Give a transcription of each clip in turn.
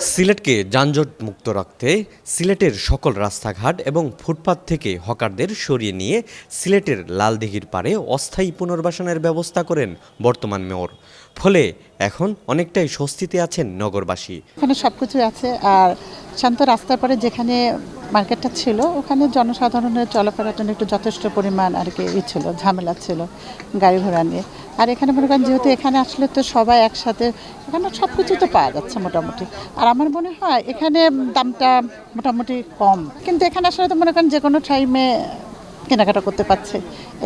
সিলেটকে যানজট মুক্ত রাখতে সিলেটের সকল রাস্তাঘাট এবং ফুটপাত থেকে হকারদের সরিয়ে নিয়ে সিলেটের লালদিঘির পারে অস্থায়ী পুনর্বাসনের ব্যবস্থা করেন বর্তমান মেয়র। ফলে এখন অনেকটাই স্বস্তিতে আছেন নগরবাসী। এখানে সব কিছুই আছে আর শান্ত রাস্তার পরে যেখানে মার্কেটটা ছিল, ওখানে জনসাধারণের চলাফেরার জন্য একটু যথেষ্ট পরিমাণ আর কি ই ছিল, ঝামেলা ছিল গাড়ি ঘোড়া নিয়ে। আর এখানে মনে করেন যেহেতু এখানে আসলে তো সবাই একসাথে, এখানে সব কিছু তো পাওয়া যাচ্ছে মোটামুটি। আর আমার মনে হয় এখানে দামটা মোটামুটি কম। কিন্তু এখানে আসলে তো মনে করেন যে কোনো টাইমে কেনাকাটা করতে পারছে।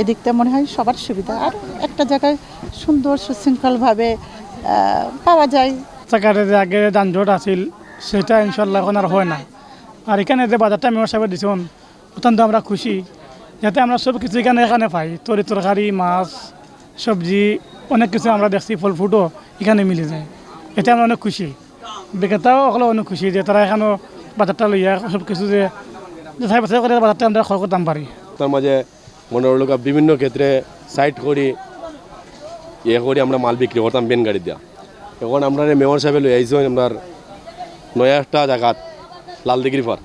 এদিকটা মনে হয় সবার সুবিধা। আর একটা জায়গায় সুন্দর সুশৃঙ্খলভাবে পাওয়া যায়। আগে যানজট আছিল। সেটা ইনশাল্লাহ এখন আর হয় না। আর এখানে যে বাজারটা মেয়র সাহেব দিছেন অত্যন্ত আমরা খুশি। যাতে আমরা সব কিছু এখানে এখানে পাই। তরি তরকারি মাছ, সবজি, অনেক কিছু আমরা দেখছি, ফল ফুটও এখানে মিলে যায়। এতে আমরা অনেক খুশি। বিক্রেতাও সকলে অনেক খুশি যে তারা এখানেও বাজারটা লইয়া সব কিছু যে যাচাই বাছাই করে বাজারটা আমরা খরচ করতাম পারি। তার মাঝে মনে হলো গা বিভিন্ন ক্ষেত্রে সাইড করি ইয়ে করি, আমরা মাল বিক্রি করতাম বেন গাড়ি দিয়া। এখন আমরা মেয়র সাহেব লই আইসেন আপনার নয়া একটা জায়গাত লালদিগিরি পার।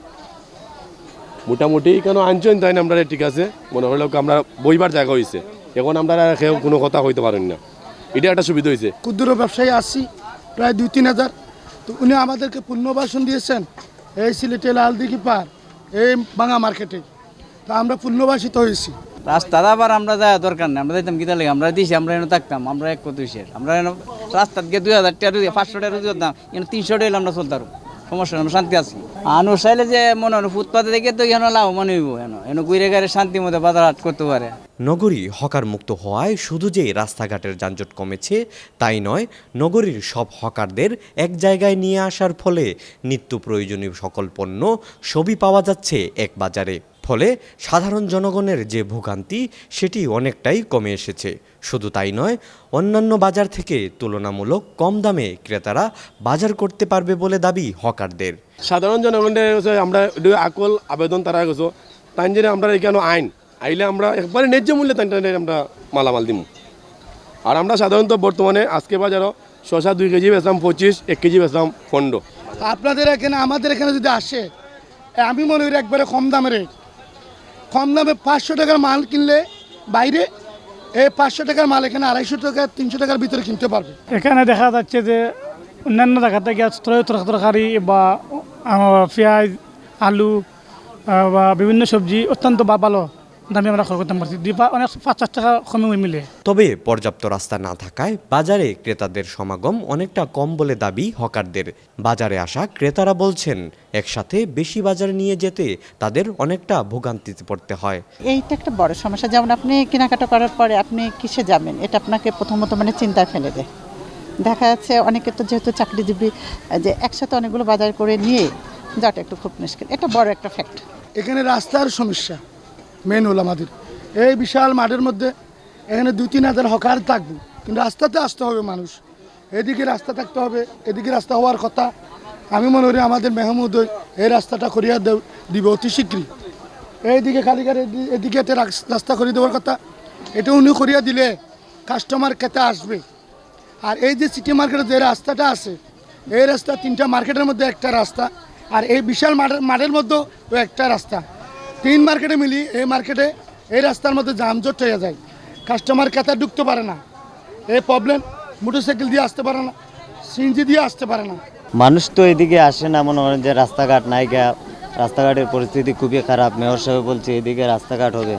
মোটামুটি কেন আনছেন তাই আমরা ঠিক আছে। মনে হলো আমরা বইবার জায়গা হয়েছে এখন আমরা আর কোনো কথা হইতে পারেন না। এটা একটা সুবিধা হয়েছে ক্ষুদ্র ব্যবসায়ী আসছি প্রায় দুই তিন হাজার। তো উনি আমাদেরকে পুণ্যবাসন দিয়েছেন। এই সিলেটে লালদিঘি পার, এই বাঙা মার্কেটে। তা আমরা পুণ্যবাসিত হয়েছি। রাস্তাটা আবার আমরা যাওয়া দরকার নেই আমরা যাইতাম কিতা লাগে আমরা দিছি আমরা এনে থাকতাম আমরা এক কত আমরা এনে রাস্তাত গিয়ে দুই হাজার টাকা রুজি পাঁচশো টাকা রুজি দাম এনে তিনশো টাকা আমরা চলতাম সমস্যা নেই, আমরা শান্তি আছি। আনু চাইলে যে মনে হয় ফুটপাতে দেখে তো এখানে লাভ মনে হইব এন এনে ঘুরে গাড়ি শান্তি মতো বাজার হাট করতে পারে। নগরী হকার মুক্ত হওয়ায় শুধু যে রাস্তাঘাটের যানজট কমেছে তাই নয় নগরীর সব হকারদের এক জায়গায় নিয়ে আসার ফলে নিত্য প্রয়োজনীয় সকল পণ্য সবই পাওয়া যাচ্ছে এক বাজারে। ফলে সাধারণ জনগণের যে ভোগান্তি সেটি অনেকটাই কমে এসেছে। শুধু তাই নয় অন্যান্য বাজার থেকে তুলনামূলক কম দামে ক্রেতারা বাজার করতে পারবে বলে দাবি হকারদের। সাধারণ জনগণের আমরা আকল আবেদন তারা গেছো তাই যে আমরা এখানে আইন? আইলে আমরা একবারে ন্যায্য মূল্যে তাই আমরা মালামাল দিম। আর আমরা সাধারণত বর্তমানে আজকে বাজারও শশা দুই কেজি বেচলাম পঁচিশ এক কেজি বেচলাম পনেরো। আপনাদের এখানে আমাদের এখানে যদি আসে আমি মনে করি একবারে কম দামে রেট। কম দামে পাঁচশো টাকার মাল কিনলে বাইরে এই পাঁচশো টাকার মাল এখানে আড়াইশো টাকা, তিনশো টাকার ভিতরে কিনতে পারবে। এখানে দেখা যাচ্ছে যে অন্যান্য জায়গা থেকে তরকারি বা পেঁয়াজ, আলু বা বিভিন্ন সবজি অত্যন্ত ভালো দামে আমরা খরচ করতে পারছি। দুই অনেক পাঁচ চার টাকা কমে মিলে। তবে পর্যাপ্ত রাস্তা না থাকায় বাজারে ক্রেতাদের সমাগম অনেকটা কম বলে দাবি হকারদের। বাজারে আসা ক্রেতারা বলছেন একসাথে বেশি বাজারে নিয়ে যেতে তাদের অনেকটা ভোগান্তিতে পড়তে হয়। এইটা একটা বড় সমস্যা। যেমন আপনি কেনাকাটা করার পরে আপনি কিসে যাবেন? এটা আপনাকে প্রথমত মানে চিন্তায় ফেলে দেয়। দেখা যাচ্ছে অনেকে তো যেহেতু চাকরিজীবী যে একসাথে অনেকগুলো বাজার করে নিয়ে যাওয়াটা একটু খুব মুশকিল। এটা বড় একটা ফ্যাক্ট এখানে রাস্তার সমস্যা। মেন হলো আমাদের। এই বিশাল মাঠের মধ্যে এখানে দুই তিন হাজার হকার থাকবে, কিন্তু রাস্তাতে আসতে হবে মানুষ। এদিকে রাস্তা থাকতে হবে, এদিকে রাস্তা হওয়ার কথা। আমি মনে করি আমাদের মেহমুদ এই রাস্তাটা করিয়া দেব অতি শীঘ্রই। এইদিকে খালিকার এদিকে রাস্তা করিয়ে দেওয়ার কথা। এটা উনি করিয়া দিলে কাস্টমার খেতে আসবে। আর এই যে সিটি মার্কেটের যে রাস্তাটা আছে, এই রাস্তা তিনটা মার্কেটের মধ্যে একটা রাস্তা। আর এই বিশাল মাঠের মাঠের মধ্যেও একটা রাস্তা। তিন মার্কেটে মিলি, এই মার্কেটে এই রাস্তার মধ্যে যানজট হয়ে যায়। কাস্টমার ক্রেতা ঢুকতে পারে না। এই প্রবলেম মোটরসাইকেল দিয়ে আসতে পারে না সিএনজি দিয়ে আসতে পারে না। মানুষ তো এদিকে আসে না, মনে করেন যে রাস্তাঘাট নাই গা। রাস্তাঘাটের পরিস্থিতি খুবই খারাপ। মেয়র সাহেব বলছে, এদিকে রাস্তাঘাট হবে।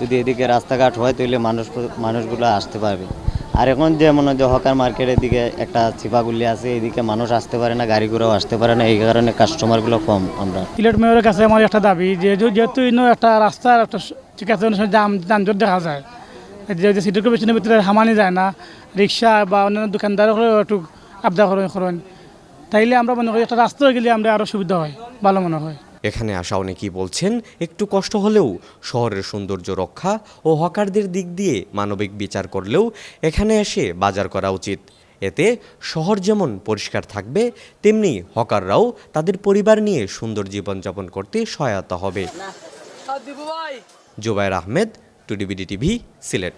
যদি এদিকে রাস্তাঘাট হয়, তাহলে মানুষ মানুষগুলো আসতে পারবে। আর এখন যে মনে যে হকার মার্কেটের দিকে একটা চিপাগুলি আছে এদিকে মানুষ আসতে পারে না, গাড়ি ঘোড়াও আসতে পারে না, এই কারণে কাস্টমারগুলো কম আমরা। সিলেট মেয়রের কাছে আমার একটা দাবি, যে যেহেতু একটা রাস্তার একটা ঠিক আছে অনেক যানজট দেখা যায়, যে যে সিটি কর্পোরেশনের ভিতরে হামানি যায় না, রিক্সা বা অন্যান্য দোকানদার একটু আবদা করেন করেন তাইলে আমরা মনে করি একটা রাস্তা হয়ে গেলে আমরা আরও সুবিধা হয়, ভালো মনে হয়। এখানে আসা অনেকেই বলছেন একটু কষ্ট হলেও শহরের সৌন্দর্য রক্ষা ও হকারদের দিক দিয়ে মানবিক বিচার করলেও এখানে এসে বাজার করা উচিত। এতে শহর যেমন পরিষ্কার থাকবে তেমনি হকাররাও তাদের পরিবার নিয়ে সুন্দর জীবনযাপন করতে সহায়তা হবে। জুবায়ের আহমেদ টুডিবিডি টিভি সিলেট।